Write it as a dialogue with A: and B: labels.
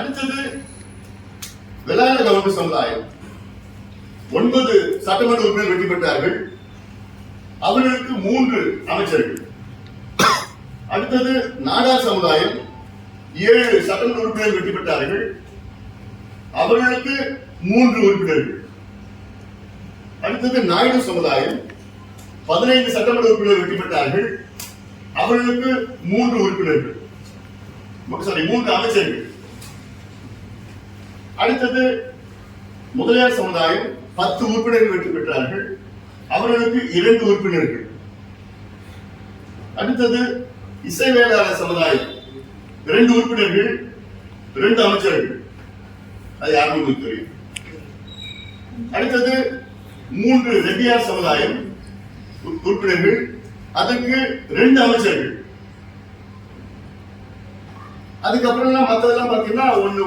A: அடுத்தது வெள்ளாள கவுண்டர் சமுதாயம். ஒன்பது சட்டமன்ற உறுப்பினர் வெற்றி பெற்றார்கள். அவர்களுக்கு மூன்று அமைச்சர்கள். அடுத்தது நாடார் சமுதாயம். ஏழு சட்டமன்ற உறுப்பினர் வெற்றி பெற்றார்கள். அவர்களுக்கு மூன்று உறுப்பினர்கள். அடுத்தது நாயுடு சமுதாயம். பதினைந்து சட்டமன்ற உறுப்பினர் வெற்றி பெற்றார்கள். அவர்களுக்கு மூன்று உறுப்பினர்கள். சாரி மூன்று அமைச்சர்கள். அடுத்தது முதலியார் சமுதாயம் பத்து உறுப்பினர்கள் வெற்றி பெற்றார்கள். அவர்களுக்கு இரண்டு உறுப்பினர்கள். அடுத்தது இசைவேளாளர் சமுதாயம். இரண்டு உறுப்பினர்கள் இரண்டு அமைச்சர்கள். அது யாரும் உங்களுக்கு தெரியும். அடுத்தது மூன்று ரெட்டியார் சமுதாயம் உறுப்பினர்கள். அதற்கு ரெண்டு அமைச்சர்கள். அதுக்கப்புறம் மற்றதெல்லாம் பார்த்தீங்கன்னா ஒன்று